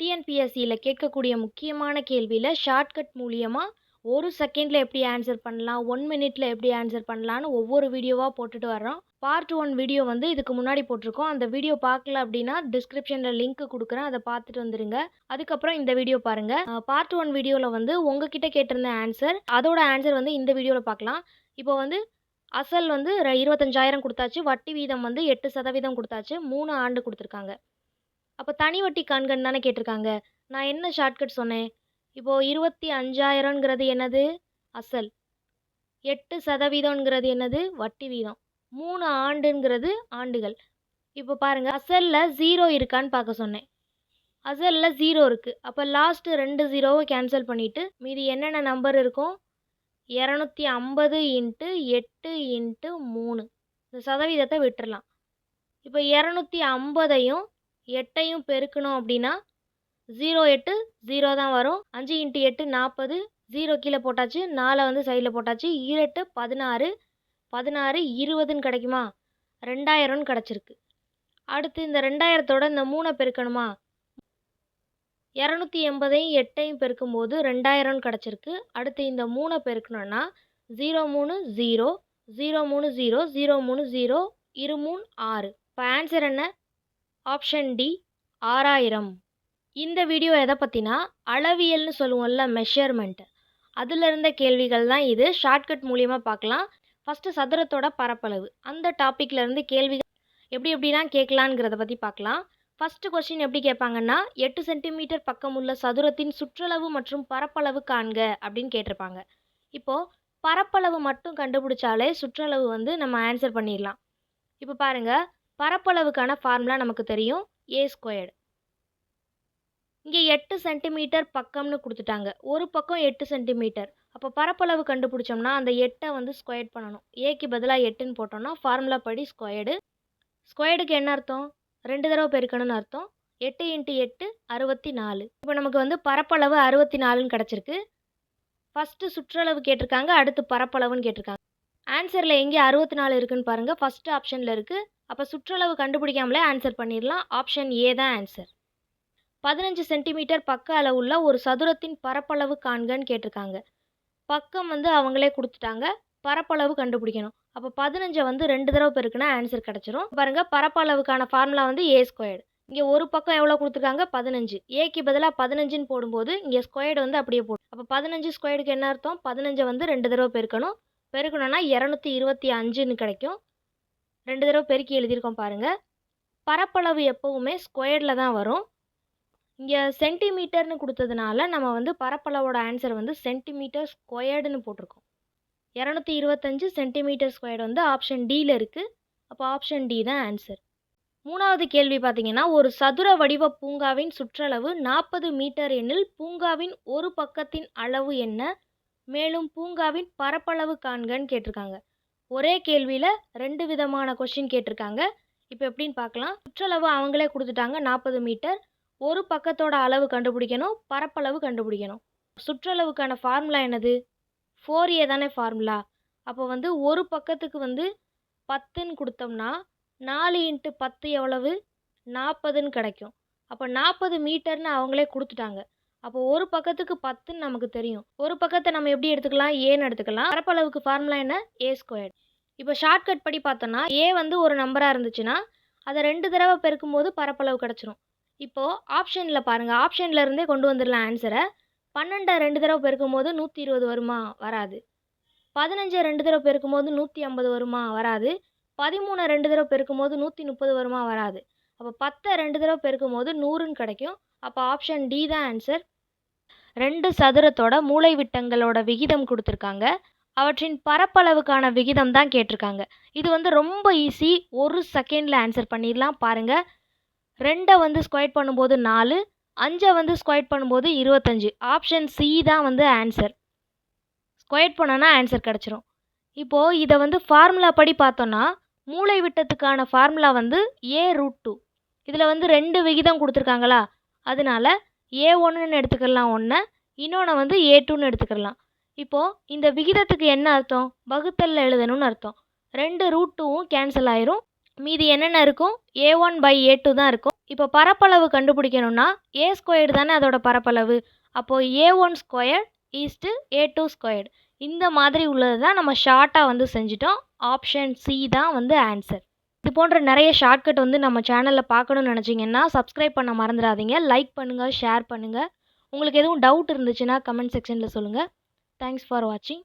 டிஎன்பிஎஸ்சியில் கேட்கக்கூடிய முக்கியமான கேள்வியில் ஷார்ட்கட் மூலியமாக ஒரு செகண்டில் எப்படி ஆன்சர் பண்ணலாம் ஒன் மினிட்ல எப்படி ஆன்சர் பண்ணலான்னு ஒவ்வொரு வீடியோவாக போட்டுட்டு வரோம் பார்ட் ஒன் வீடியோ வந்து இதுக்கு முன்னாடி போட்டிருக்கோம். அந்த வீடியோ பார்க்கல அப்படின்னா டிஸ்கிரிப்ஷனில் லிங்க் கொடுக்குறேன். அதை பார்த்துட்டு வந்துடுங்க அதுக்கப்புறம் இந்த வீடியோ பாருங்கள் பார்ட் ஒன் வீடியோவில் வந்து உங்ககிட்ட கேட்டிருந்த ஆன்சர் அதோட ஆன்சர் வந்து இந்த வீடியோவில் பார்க்கலாம். இப்போ வந்து அசல் வந்து இருபத்தஞ்சாயிரம் கொடுத்தாச்சு. வட்டி வீதம் வந்து எட்டு சதவீதம் கொடுத்தாச்சு. மூணு ஆண்டு கொடுத்துருக்காங்க. அப்போ தனி வட்டி காண்கன்னு தானே கேட்டிருக்காங்க. நான் என்ன ஷார்ட்கட் சொன்னேன்? இப்போது இருபத்தி அஞ்சாயிரங்கிறது என்னது? அசல். எட்டு சதவீதம்ங்கிறது என்னது? வட்டி வீதம். மூணு ஆண்டுங்கிறது ஆண்டுகள். இப்போ பாருங்கள் அசலில் ஜீரோ இருக்கான்னு பார்க்க சொன்னேன். அசலில் ஜீரோ இருக்குது அப்போ லாஸ்ட்டு ரெண்டு ஜீரோவை கேன்சல் பண்ணிவிட்டு மீதி என்னென்ன நம்பர் இருக்கும்? இரநூத்தி ஐம்பது இன்ட்டு எட்டு இன்ட்டு மூணு. இந்த சதவீதத்தை விட்டுறலாம். இப்போ இரநூத்தி ஐம்பதையும் எட்டையும் பெருக்கணும் அப்படின்னா ஜீரோ எட்டு ஜீரோ தான் வரும். அஞ்சு இன்ட்டு எட்டு நாற்பது. ஜீரோ கீழே போட்டாச்சு நாலை வந்து சைடில் போட்டாச்சு. ஈரெட்டு பதினாறு. பதினாறு இருபதுன்னு கிடைக்குமா? ரெண்டாயிரம்னு கிடச்சிருக்கு. அடுத்து இந்த ரெண்டாயிரத்தோட இந்த மூணை பெருக்கணுமா? இரநூத்தி எண்பதையும் எட்டையும் பெருக்கும்போது ரெண்டாயிரம்னு கிடச்சிருக்கு. அடுத்து இந்த மூணை பெருக்கணும்னா ஜீரோ மூணு ஜீரோ ஜீரோ மூணு ஜீரோ ஜீரோ மூணு ஜீரோ இரு மூணு ஆறு. இப்போ ஆன்சர் என்ன? ஆப்ஷன் டி ஆறாயிரம். இந்த வீடியோ எதை பற்றினா அளவியல்னு சொல்லுவோம்ல மெஷர்மெண்ட் அதில் இருந்த கேள்விகள் தான் இது. ஷார்ட்கட் மூலியமாக பார்க்கலாம். ஃபஸ்ட்டு சதுரத்தோட பரப்பளவு. அந்த டாப்பிக்ல இருந்து கேள்விகள் எப்படி எப்படிலாம் கேட்கலாங்கிறத பற்றி பார்க்கலாம். ஃபஸ்ட்டு கொஸ்டின் எப்படி கேட்பாங்கன்னா எட்டு சென்டிமீட்டர் பக்கம் உள்ள சதுரத்தின் சுற்றளவு மற்றும் பரப்பளவு காண்க அப்படின்னு கேட்டிருப்பாங்க. இப்போது பரப்பளவு மட்டும் கண்டுபிடிச்சாலே சுற்றளவு வந்து நம்ம ஆன்சர் பண்ணிடலாம். இப்போ பாருங்கள் பரப்பளவுக்கான ஃபார்முலா நமக்கு தெரியும் ஏ ஸ்கொயர்டு இங்கே எட்டு சென்டிமீட்டர் பக்கம்னு கொடுத்துட்டாங்க. ஒரு பக்கம் எட்டு சென்டிமீட்டர் அப்போ பரப்பளவு கண்டுபிடிச்சோம்னா அந்த எட்டை வந்து ஸ்கொயர்ட் பண்ணணும். ஏக்கு பதிலாக எட்டுன்னு போட்டோம்னா ஃபார்முலா படி ஸ்கொயர்டு ஸ்கொயர்டுக்கு என்ன அர்த்தம்? ரெண்டு தடவை பெருக்கணும்னு அர்த்தம். எட்டு இன்ட்டு எட்டு அறுபத்தி நாலு இப்போ நமக்கு வந்து பரப்பளவு அறுபத்தி நாலுன்னு கிடச்சிருக்கு. ஃபஸ்ட்டு சுற்றளவு கேட்டிருக்காங்க அடுத்து பரப்பளவுன்னு கேட்டிருக்காங்க. ஆன்சரில் எங்கே அறுபத்தி நாலு இருக்குன்னு பாருங்கள் ஃபஸ்ட்டு ஆப்ஷனில் இருக்குது அப்போ சுற்றளவு கண்டுபிடிக்காமலே ஆன்சர் பண்ணிடலாம். ஆப்ஷன் ஏ தான் ஆன்சர் பதினஞ்சு சென்டிமீட்டர் பக்க அளவுள்ள ஒரு சதுரத்தின் பரப்பளவு காண்கன்னு கேட்டிருக்காங்க. பக்கம் வந்து அவங்களே கொடுத்துட்டாங்க. பரப்பளவு கண்டுபிடிக்கணும். அப்போ பதினஞ்சை வந்து ரெண்டு தடவை பெருக்குன்னா ஆன்சர் கிடச்சிரும். பாருங்க பரப்பளவுக்கான ஃபார்முலா வந்து ஏ ஸ்கொயர்டு இங்கே ஒரு பக்கம் எவ்வளோ கொடுத்துருக்காங்க? பதினஞ்சு. ஏக்கு பதிலாக பதினஞ்சுன்னு போடும்போது இங்கே ஸ்கொயர்டு வந்து அப்படியே போடும். அப்போ பதினஞ்சு ஸ்கொயர்டுக்கு என்ன அர்த்தம்? பதினஞ்சை வந்து ரெண்டு தடவை பெருக்கணும். பெருக்கணும்னா இரநூத்தி இருபத்தி அஞ்சுன்னு கிடைக்கும். ரெண்டு தடவை பெருக்கி எழுதியிருக்கோம் பாருங்கள் பரப்பளவு எப்போவுமே ஸ்கொயர்டில் தான் வரும். இங்கே சென்டிமீட்டர்னு கொடுத்ததுனால நம்ம வந்து பரப்பளவோட ஆன்சர் வந்து சென்டிமீட்டர் ஸ்கொயர்டுன்னு போட்டிருக்கோம். இரநூத்தி இருபத்தஞ்சு சென்டிமீட்டர் ஸ்கொயர்டு வந்து ஆப்ஷன் டியில் இருக்குது அப்போ ஆப்ஷன் டி தான் ஆன்சர். மூணாவது கேள்வி பார்த்தீங்கன்னா ஒரு சதுர வடிவ பூங்காவின் சுற்றளவு நாற்பது மீட்டர் எனில் பூங்காவின் ஒரு பக்கத்தின் அளவு என்ன? மேலும் பூங்காவின் பரப்பளவு காண்கன்னு கேட்டிருக்காங்க. ஒரே கேள்வியில் ரெண்டு விதமான கொஷின் கேட்டிருக்காங்க. இப்போ எப்படின்னு பார்க்கலாம். சுற்றளவு அவங்களே கொடுத்துட்டாங்க. நாற்பது மீட்டர். ஒரு பக்கத்தோட அளவு கண்டுபிடிக்கணும். பரப்பளவு கண்டுபிடிக்கணும். சுற்றளவுக்கான ஃபார்முலா என்னது? ஃபோர் ஏ தானே ஃபார்முலா அப்போ வந்து ஒரு பக்கத்துக்கு வந்து பத்துன்னு கொடுத்தோம்னா நாலு இன்ட்டு பத்து எவ்வளவு? நாற்பதுன்னு கிடைக்கும். அப்போ நாற்பது மீட்டர்னு அவங்களே கொடுத்துட்டாங்க. அப்போ ஒரு பக்கத்துக்கு பத்துன்னு நமக்கு தெரியும். ஒரு பக்கத்தை நம்ம எப்படி எடுத்துக்கலாம்? ஏன்னு எடுத்துக்கலாம். பரப்பளவுக்கு ஃபார்முலா என்ன? ஏ ஸ்கொயர் இப்போ ஷார்ட்கட் படி பார்த்தோன்னா ஏ வந்து ஒரு நம்பராக இருந்துச்சுன்னா அதை ரெண்டு தடவை பெருக்கும் போது பரப்பளவு கிடச்சிரும். இப்போது ஆப்ஷனில் பாருங்கள் ஆப்ஷனில் இருந்தே கொண்டு வந்துடலாம் ஆன்சரை பன்னெண்டை ரெண்டு தடவை பெருக்கும் போது நூற்றி இருபது வருமா? வராது. பதினஞ்சை ரெண்டு தடவை பெருக்கும் போது நூற்றி ஐம்பது வருமா? வராது. பதிமூணை ரெண்டு தடவை பெருக்கும் போது நூற்றி முப்பது வருமா? வராது. அப்போ பத்தை ரெண்டு தடவை பெருக்கும் போது நூறுன்னு கிடைக்கும். அப்போ ஆப்ஷன் டி தான் ஆன்சர் ரெண்டு சதுரத்தோட மூளை விட்டங்களோட விகிதம் கொடுத்துருக்காங்க. அவற்றின் பரப்பளவுக்கான விகிதம் தான் கேட்டிருக்காங்க. இது வந்து ரொம்ப ஈஸி ஒரு செகண்டில் ஆன்சர் பண்ணிடலாம் பாருங்கள் ரெண்டை வந்து ஸ்கொயர் பண்ணும்போது நாலு அஞ்சை வந்து ஸ்கொயர் பண்ணும்போது இருபத்தஞ்சு. ஆப்ஷன் சி தான் வந்து ஆன்சர் ஸ்கொயர் பண்ணோன்னா ஆன்சர் கிடச்சிரும். இப்போது இதை வந்து ஃபார்முலா படி பார்த்தோன்னா மூளை விட்டத்துக்கான ஃபார்முலா வந்து ஏ ரூட் டூ இதில் வந்து ரெண்டு விகிதம் கொடுத்துருக்காங்களா? அதனால ஏ ஒன்றுன்னு எடுத்துக்கலாம் ஒன்று இன்னொன்று வந்து ஏ டூன்னு எடுத்துக்கலாம். இப்போது இந்த விகிதத்துக்கு என்ன அர்த்தம்? வகுத்தலில் எழுதணும்னு அர்த்தம். ரெண்டு ரூட் டூவும் கேன்சல் ஆயிரும். மீதி என்னென்ன இருக்கும்? A one by A two தான் இருக்கும். இப்போ பரப்பளவு கண்டுபிடிக்கணும்னா ஏ ஸ்கொயர்டு தானே அதோட பரப்பளவு? அப்போது A one square east A two squared இந்த மாதிரி உள்ளது தான் நம்ம ஷார்ட்டாக வந்து செஞ்சிட்டோம். ஆப்ஷன் சி தான் வந்து ஆன்சர் இது போன்ற நிறைய ஷார்ட்கட் வந்து நம்ம சேனலில் பார்க்கணும்னு நினச்சிங்கன்னா சப்ஸ்கிரைப் பண்ண மறந்துடாதீங்க. லைக் பண்ணுங்கள் ஷேர் பண்ணுங்கள் உங்களுக்கு எதுவும் டவுட் இருந்துச்சுன்னா கமெண்ட் செக்ஷனில் சொல்லுங்கள் தேங்க்ஸ் ஃபார் வாட்சிங்